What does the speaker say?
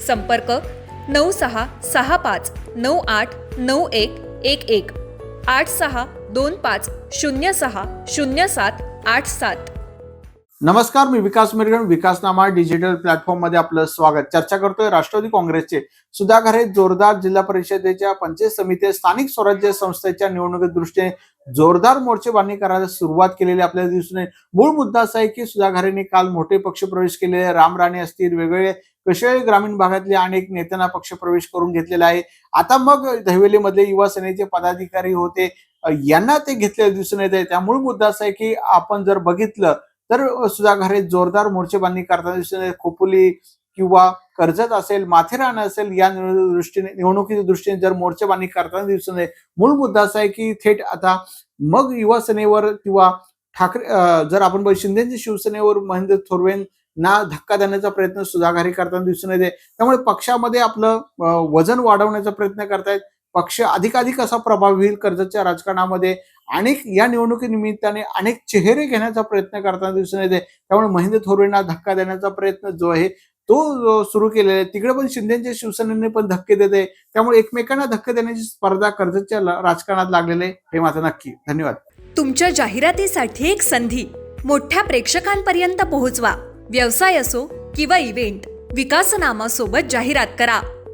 संपर्क नऊ सहा सहा पाच नऊ आठ नऊ एक एक एक आठ सहा दोन पाच शून्य सहा शून्य सात आठ सात. नमस्कार मी विकास मिरगण विकासनामा डिजिटल प्लॅटफॉर्ममध्ये आपलं स्वागत. चर्चा करतोय राष्ट्रवादी काँग्रेसचे सुधाकर हे जोरदार जिल्हा परिषदेच्या पंचायत समिती स्थानिक स्वराज्य संस्थेच्या निवडणुकी दृष्टीने जोरदार मोर्चेबांधणी करायला सुरुवात केलेली आपल्याला दिसून येईल. मूळ मुद्दा असा आहे की सुधाकरेंनी काल मोठे पक्षप्रवेश केलेले राम राणे असतील वेगवेगळे कशे ग्रामीण भागातले अनेक नेत्यांना पक्षप्रवेश करून घेतलेला आहे. आता मग दहिवेलीमधले युवा सेनेचे पदाधिकारी होते. यांना ते घेतलेले दिसून येत आहे त्यामुळे मुद्दा असा आहे की आपण जर बघितलं तर सुधाकर हे जोरदार मोर्चेबांधणी करताना दिसून येत. खोपोली किंवा कर्जत असेल माथेरान असेल या दृष्टीने निवडणुकीच्या दृष्टीने जर मोर्चेबांधणी करताना दिसून येत. मूळ मुद्दा असा आहे की थेट आता मग युवा सेनेवर किंवा ठाकरे जर आपण शिंदेच्या शिवसेनेवर महेंद्र थोरवेंना धक्का देण्याचा प्रयत्न सुधाघारी करताना दिसून येते. त्यामुळे पक्षामध्ये आपलं वजन वाढवण्याचा प्रयत्न करतायत. पक्ष अधिकाधिक असा प्रभाव होईल कर्जतच्या राजकारणामध्ये. अनेक या निवडणुकीनिमित्ताने अनेक चेहरे घेण्याचा प्रयत्न करताना दिसून येते. त्यामुळे महेंद्र थोरवेंना धक्का देण्याचा प्रयत्न जो आहे तो सुरू केलेला आहे. तिकडे पण शिंदेच्या शिवसेनेने पण धक्के देते. त्यामुळे एकमेकांना धक्के देण्याची स्पर्धा कर्जतच्या राजकारणात लागलेले आहे, हे माझं नक्की. धन्यवाद. तुमच्या जाहिरातीसाठी एक संधी. मोठ्या प्रेक्षकांपर्यंत पोहोचवा. व्यवसाय असो किंवा इव्हेंट विकासनामा सोबत जाहिरात करा.